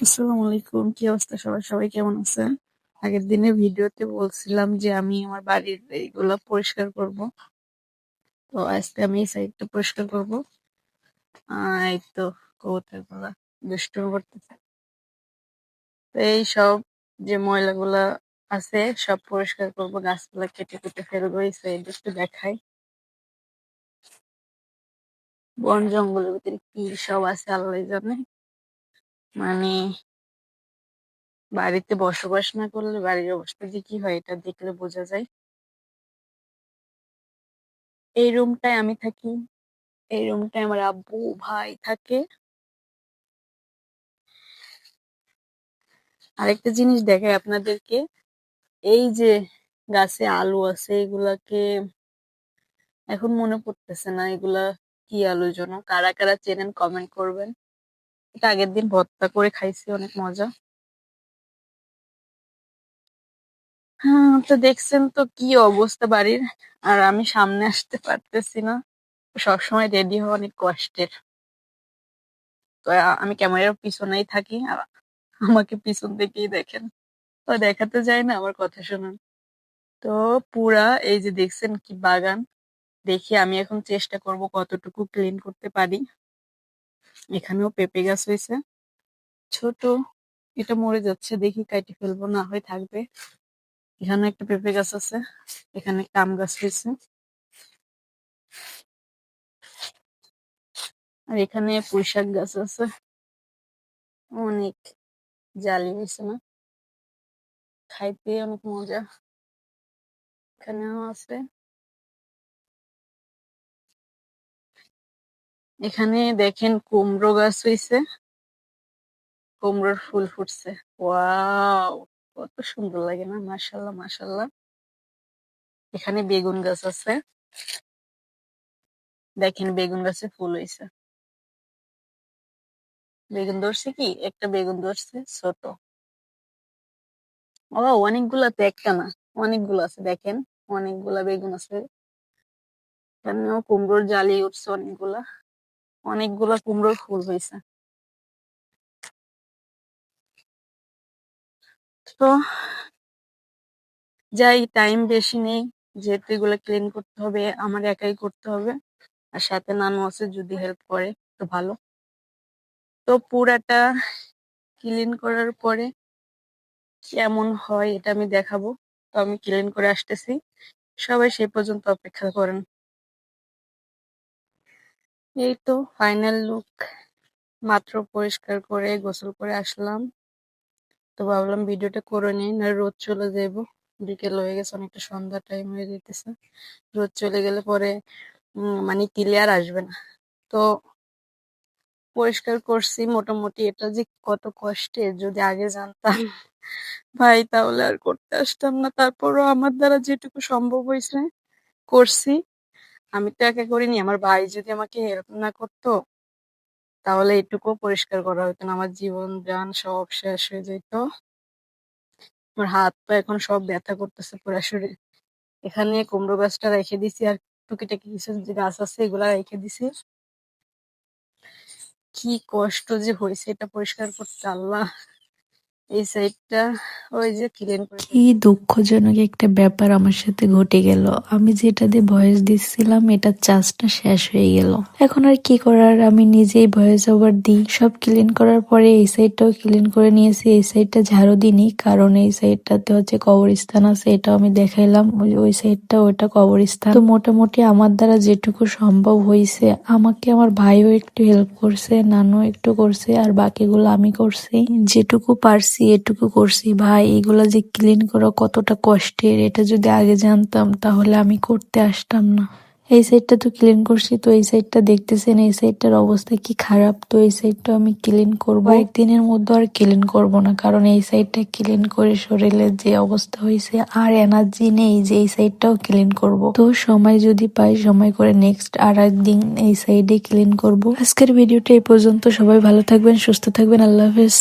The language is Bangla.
আসসালামু আলাইকুম, কি অবস্থা? সবার সবাই কেমন আছেন? আগের দিনের ভিডিওতে বলছিলাম যে আমি আমার বাড়ির এইগুলা পরিষ্কার করব। তো আজকে আমি এই সাইডটা পরিষ্কার করব। এই তো কবুতরগুলা করতেছে। তো এই সব যে ময়লাগুলা আছে, সব পরিষ্কার করব, গাছগুলা কেটে কেটে ফেলব, এই সাইড একটু দেখাই। বন জঙ্গলের ভিতরে কি সব আছে আল্লাহ জানে। মানে বাড়িতে বসবাস না করলে বাড়ির অবস্থা যে কি হয় এটা দেখলে বোঝা যায়। এই রুমটায় আমি থাকি। এই রুমটায় আমার আব্বু, ভাই থাকে। আরেকটা জিনিস দেখাই আপনাদেরকে। এই যে গাছে আলু আছে, এগুলাকে এখন মনে পড়তেছে না এগুলা কি আলুর জন্য। কারা কারা চেনেন কমেন্ট করবেন। এটা আগের দিন ভর্তা করে খাইছি, অনেক মজা। হ্যাঁ তো দেখছেন তো কি অবস্থা বাড়ির। আর আমি সামনে আসতে পারতেছি না। সবসময় রেডি হওয়া অনেক কষ্টের। তো আমি ক্যামেরার পিছনেই থাকি, আর আমাকে পিছন থেকেই দেখেন। তো দেখাতে যায় না আমার কথা শুনুন। তো পুরা, এই যে দেখছেন কি বাগান। দেখি আমি এখন চেষ্টা করব কতটুকু ক্লিন করতে পারি। এখানেও পেঁপে গাছ হয়েছে। ছোট, এটা মরে যাচ্ছে, দেখি কাটি ফেলব, না হয় থাকবে। এখানে একটা পেঁপে গাছ আছে, এখানে একটা আম গাছ হয়েছে। আর এখানে পুঁইশাক গাছ আছে। অনেক জালি হয়েছে না? খাইতে অনেক মজা। এখানেও আছে। এখানে দেখেন কুমড়ো গাছ হয়েছে কুমড়োর ফুল ফুটছে। ওয়াও, কত সুন্দর লাগে না? মাশাল্লাহ মাশাল্লাহ। এখানে বেগুন গাছ আছে। দেখেন বেগুন গাছে ফুল হয়েছে বেগুন ধরছে কি? একটা বেগুন ধরছে ছোট। ও অনেকগুলা তো একটা না, অনেকগুলো আছে, দেখেন। অনেকগুলা বেগুন আছে। এখানেও কুমড়োর জালি উঠছে অনেকগুলা। অনেকগুলা কুমড়োর ফুল হয়েছে তো যাই টাইম বেশি নেই, যেহেতু এগুলো ক্লিন করতে হবে, আমার একাই করতে হবে, আর সাথে নানু আছে, যদি হেল্প করে, তো ভালো। তো পুরাটা ক্লিন করার পরে কেমন হয়, এটা আমি দেখাবো। তো আমি ক্লিন করে আসতেছি। সবাই সেই পর্যন্ত অপেক্ষা করেন। এই তো ফাইনাল লুক মাত্র পরিষ্কার করে গোসল করে আসলাম। তো ভাবলাম ভিডিওটা করে নিই না রোদ চলে যাব বিকেল হয়ে গেছে, অনেকটা সন্ধ্যা টাইম হয়ে যেতেছে রোদ চলে গেলে পরে মানে ক্লিয়ার আসবে না। তো পরিষ্কার করছি মোটামুটি। এটা যে কত কষ্টের যদি আগে জানতাম। ভাই, তাহলে আর করতে আসতাম না। তারপরও আমার দ্বারা যেটুকু সম্ভব হয়েছে, করছি। আমি তো একা করিনি। আমার ভাই যদি আমাকে হেল্প না করতো, তাহলে এটুকু পরিষ্কার করা হতো না। আমার জীবন যান সব শেষ হয়ে যেত। আমার হাত পা এখন সব ব্যথা করতেছে পুরা শরীর। এখানে কুমড়ো গাছটা রেখে দিছি আর টুকিটাকি কিছু যে গাছ আছে এগুলা রেখে দিছি। কি কষ্ট যে হয়েছে এটা পরিষ্কার করতে আল্লাহ। এই সাইডটা ওই যে ক্লিন করে কি দুঃখজনক একটা ব্যাপার আমার সাথে ঘটে গেল। আমি যেটা দিয়ে ভয়েস দিচ্ছিলাম, এটা চার্জটা শেষ হয়ে গেল। এখন আর কি করার? আমি নিজেই ভয়েস ওভার দিই। সব ক্লিন করার পরে এই সাইডটাও ক্লিন করে নিয়েছি। এই সাইডটা ঝাড়ু দিনি কারণ এই সাইডটাতে হচ্ছে কবরস্থান আছে, এটাও আমি দেখাইলাম। ওই সাইডটা ওইটা কবরস্থান। তো মোটামুটি আমার দ্বারা যেটুকু সম্ভব হয়েছে আমাকে আমার ভাইও একটু হেল্প করছে, নানু একটু করছে, আর বাকিগুলো আমি করছি। যেটুকু পারছি এটুকু করছি, ভাই, এগুলা যে ক্লিন করা, কতটা কষ্টের, এটা যদি আগে জানতাম, তাহলে আমি করতে আসতাম না। এই সাইডটা তো ক্লিন করছি, তো এই সাইডটা দেখতেছেন, এই সাইডটার অবস্থা কি খারাপ, তো এই সাইডটা আমি ক্লিন করব। একদিনের মধ্যে আর ক্লিন করব না, কারণ এই সাইডটা ক্লিন করে শরীরের যে অবস্থা হয়েছে, আর এনার্জি নেই যে এই সাইডটাও ক্লিন করব। তো সময় যদি পাই, সময় করে নেক্সট আর একদিন এই সাইডে ক্লিন করব। আজকের ভিডিওটা এই পর্যন্ত, সবাই ভালো থাকবেন, সুস্থ থাকবেন, আল্লাহ হাফেজ।